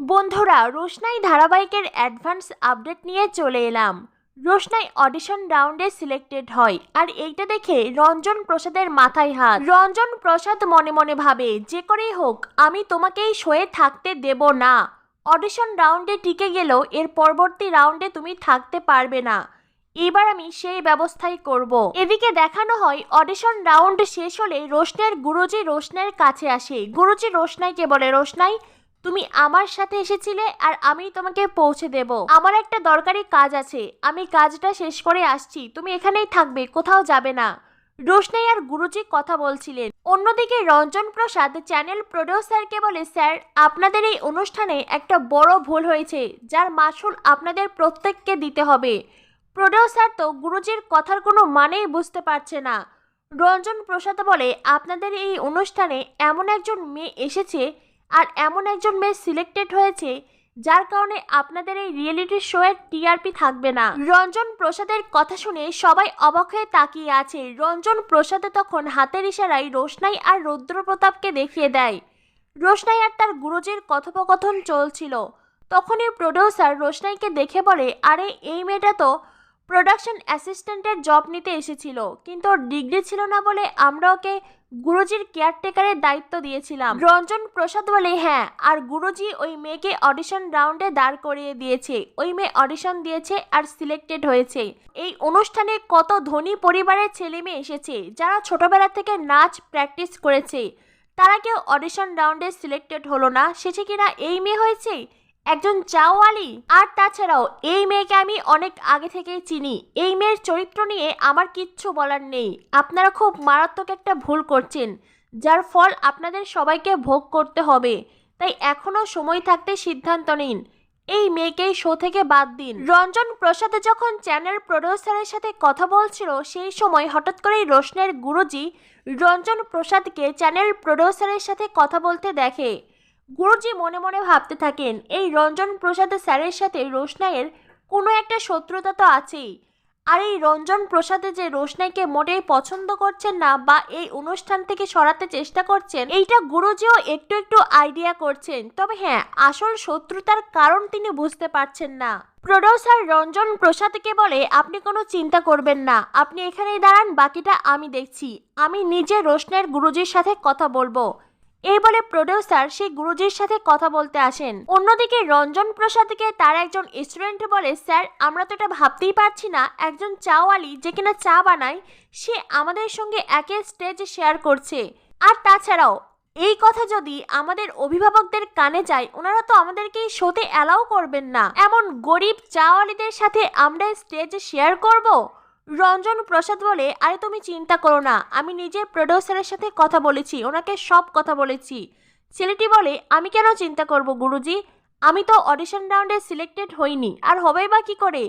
বন্ধুরা, রোশনাই ধারাবাহিকের advance update নিয়ে চলে এলাম। রোশনাই অডিশন রাউন্ডে সিলেক্টেড হয়, আর এইটা দেখে রঞ্জন প্রসাদের মাথায় হাত। রঞ্জন প্রসাদ মনে মনে ভাবে, যে করেই হোক, আমি তোমাকেই শোয়ে থাকতে দেব না। অডিশন রাউন্ডে টিকে গেলেও এর পরবর্তী রাউন্ডে তুমি থাকতে পারবে না। এবার আমি সেই ব্যবস্থাই করব। এদিকে দেখানো হয়, অডিশন রাউন্ড শেষ হলে রোশনের গুরুজি রোশনের কাছে আসে। গুরুজি রোশনাইকে বলে, রোশনাই তুমি আমার সাথে এসেছিলে আর আমি তোমাকে পৌঁছে দেব। আমার একটা দরকারি কাজ আছে। আমি কাজটা শেষ করে আসছি। তুমি এখানেই থাকবে, কোথাও যাবে না। রোশনাই আর গুরুজি কথা বলছিলেন। অন্যদিকে রঞ্জন প্রসাদ, চ্যানেল প্রডিউসারকে বলে, স্যার, আপনাদের এই অনুষ্ঠানে একটা বড় ভুল হয়েছে, যার মাসুল আপনাদের প্রত্যেককে দিতে হবে। প্রডিউসার তো গুরুজির কথার কোনো মানেই বুঝতে পারছে না। রঞ্জন প্রসাদ বলে, আপনাদের এই অনুষ্ঠানে এমন একজন মেয়ে এসেছে আর এমন একজন মেয়ে সিলেক্টেড হয়েছে যার কারণে আপনাদের এই রিয়েলিটি শোয়ের টিআরপি থাকবে না। রঞ্জন প্রসাদের কথা শুনে সবাই অবাক হয়ে তাকিয়ে আছে। রঞ্জন প্রসাদে তখন হাতের ইশারায় রোশনাই আর রুদ্রপ্রতাপকে দেখিয়ে দেয়। রোশনাই আর তার গুরুজির কথোপকথন চলছিল। তখনই প্রডিউসার রোশনাইকে দেখে বলে, আরে, এই মেয়েটা তো প্রোডাকশন অ্যাসিস্ট্যান্টের জব নিতে এসেছিল। কিন্তু ওর ডিগ্রি ছিল না বলে আমরা ওকে গুরুজির কেয়ারটেকারের দায়িত্ব দিয়েছিলাম। রঞ্জন প্রসাদ বলে হ্যাঁ আর গুরুজি ওই মেয়েকে অডিশন রাউন্ডে দাঁড় করিয়ে দিয়েছে। ওই মেয়ে অডিশন দিয়েছে আর সিলেক্টেড হয়েছে। এই অনুষ্ঠানে কত ধনী পরিবারের ছেলে মেয়ে এসেছে, যারা ছোটবেলা থেকে নাচ প্র্যাকটিস করেছে। তারা কেউ অডিশন রাউন্ডে সিলেক্টেড হলো না। সেছে কিনা এই মেয়ে হয়েছে? একজন চাওয়ালি। আর তাছাড়াও, এই মেয়েকে আমি অনেক আগে থেকেই চিনি। এই মেয়ের চরিত্র নিয়ে আমার কিচ্ছু বলার নেই। আপনারা খুব মারাত্মক একটা ভুল করছেন, যার ফল আপনাদের সবাইকে ভোগ করতে হবে। তাই এখনও সময় থাকতে সিদ্ধান্ত নিন। এই মেয়েকেই শো থেকে বাদ দিন। রঞ্জন প্রসাদ যখন চ্যানেল প্রডিউসারের সাথে কথা বলছিল, সেই সময় হঠাৎ করেই রোশনের গুরুজি রঞ্জন প্রসাদকে চ্যানেল প্রডিউসারের সাথে কথা বলতে দেখে। গুরুজি মনে মনে ভাবতে থাকেন, এই রঞ্জন প্রসাদ স্যারের সাথে রোশনাইয়ের কোনো একটা শত্রুতা তো আছেই। আর এই রঞ্জন প্রসাদে যে রোশনাইকে মোটেই পছন্দ করছেন না বা এই অনুষ্ঠান থেকে সরাতে চেষ্টা করছেন, এইটা গুরুজিও একটু একটু আইডিয়া করছেন। তবে হ্যাঁ আসল শত্রুতার কারণ তিনি বুঝতে পারছেন না। প্রডিউসার রঞ্জন প্রসাদকে বলে, আপনি কোনো চিন্তা করবেন না, আপনি এখানেই দাঁড়ান, বাকিটা আমি দেখছি। আমি নিজে রোশনের গুরুজির সাথে কথা বলব। এই বলে প্রডিউসার সেই গুরুজির সাথে কথা বলতে আসেন। অন্যদিকে রঞ্জন প্রসাদকে তার একজন স্টুডেন্ট বলে, স্যার, আমরা তো এটা ভাবতেই পারছি না, একজন চাওয়ালি যে কিনা চা বানায়, সে আমাদের সঙ্গে একে স্টেজ শেয়ার করছে। আর তাছাড়াও, এই কথা যদি আমাদের অভিভাবকদের কানে যায়, ওনারা তো আমাদেরকে শোতে অ্যালাউ করবেন না। এমন গরিব চাওয়ালিদের সাথে আমরা স্টেজ শেয়ার করব? রঞ্জন প্রসাদ বলে, আরে তুমি চিন্তা করো না, আমি নিজে প্রডিউসারের সাথে কথা বলেছি, ওনাকে সব কথা বলেছি। ছেলেটি বলে, আমি কেন চিন্তা করব গুরুজি? আমি তো অডিশন রাউন্ডে সিলেক্টেড হইনি, আর হবেই বা কি করে?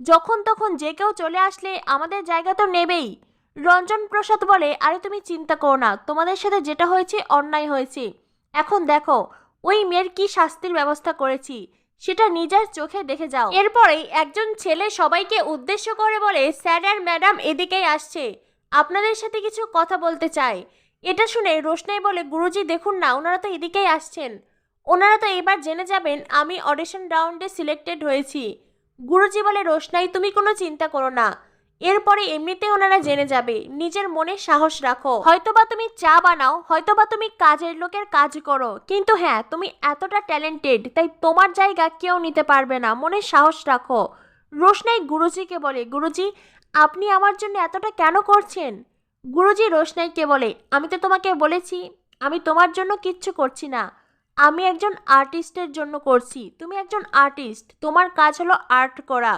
যখন তখন যে কেউ চলে আসলে আমাদের জায়গা তো নেবেই। রঞ্জন প্রসাদ বলে, আরে তুমি চিন্তা করো না, তোমাদের সাথে যেটা হয়েছে অন্যায় হয়েছে। এখন দেখো, ওই মেয়ের কি শাস্তির ব্যবস্থা করেছি? সেটা নিজের চোখে দেখে যাও। এরপরেই একজন ছেলে সবাইকে উদ্দেশ্য করে বলে, স্যার আর ম্যাডাম এদিকেই আসছে। আপনাদের সাথে কিছু কথা বলতে চাই এটা শুনে রোশনাই বলে, গুরুজি, দেখুন না, ওনারা তো এদিকেই আসছেন। ওনারা তো এবার জেনে যাবেন, আমি অডিশন রাউন্ডে সিলেক্টেড হয়েছি গুরুজি বলে, রোশনাই, তুমি কোনো চিন্তা করো না। এরপরে এমনিতে ওনারা জেনে যাবে, নিজের মনে সাহস রাখো। হয়তোবা তুমি চা বানাও, হয়তোবা তুমি কাজের লোকের কাজ করো। কিন্তু হ্যাঁ তুমি এতটা ট্যালেন্টেড তাই তোমার জায়গা কেউ নিতে পারবে না, মনে সাহস রাখো। রোশনাই গুরুজিকে বলে, গুরুজি, আপনি আমার জন্য এতটা কেন করছেন? গুরুজি রোশনাইকে বলে, আমি তো তোমাকে বলেছি, আমি তোমার জন্য কিচ্ছু করছি না। আমি একজন আর্টিস্টের জন্য করছি। তুমি একজন আর্টিস্ট তোমার কাজ হলো আর্ট করা।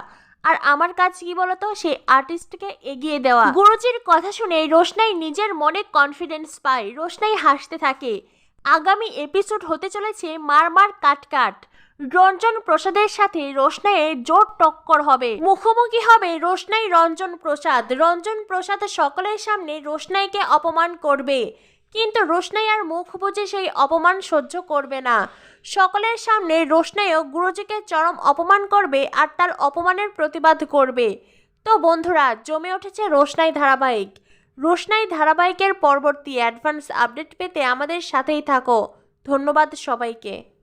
আর আমার কাজ কি বলতো? সেই আর্টিস্টকে এগিয়ে দেওয়া। গুরুজির কথা শুনে রোশনাই নিজের মনে কনফিডেন্স পায়। রোশনাই হাসতে থাকে। আগামী এপিসোড হতে চলেছে মারমার মার কাট কাট রঞ্জন প্রসাদের সাথে রোশনাইয়ের জোর টক্কর হবে। মুখোমুখি হবে রোশনাই রঞ্জন প্রসাদ। রঞ্জন প্রসাদ সকলের সামনে রোশনাইকে অপমান করবে। কিন্তু রোশনাই আর মুখ বুঝে সেই অপমান সহ্য করবে না। সকলের সামনে রোশনাইও গুরুজিকে চরম অপমান করবে আর তার অপমানের প্রতিবাদ করবে। তো বন্ধুরা, জমে উঠেছে রোশনাই ধারাবাহিক। রোশনাই ধারাবাহিকের পরবর্তী অ্যাডভান্স আপডেট পেতে আমাদের সাথেই থাকো। ধন্যবাদ সবাইকে।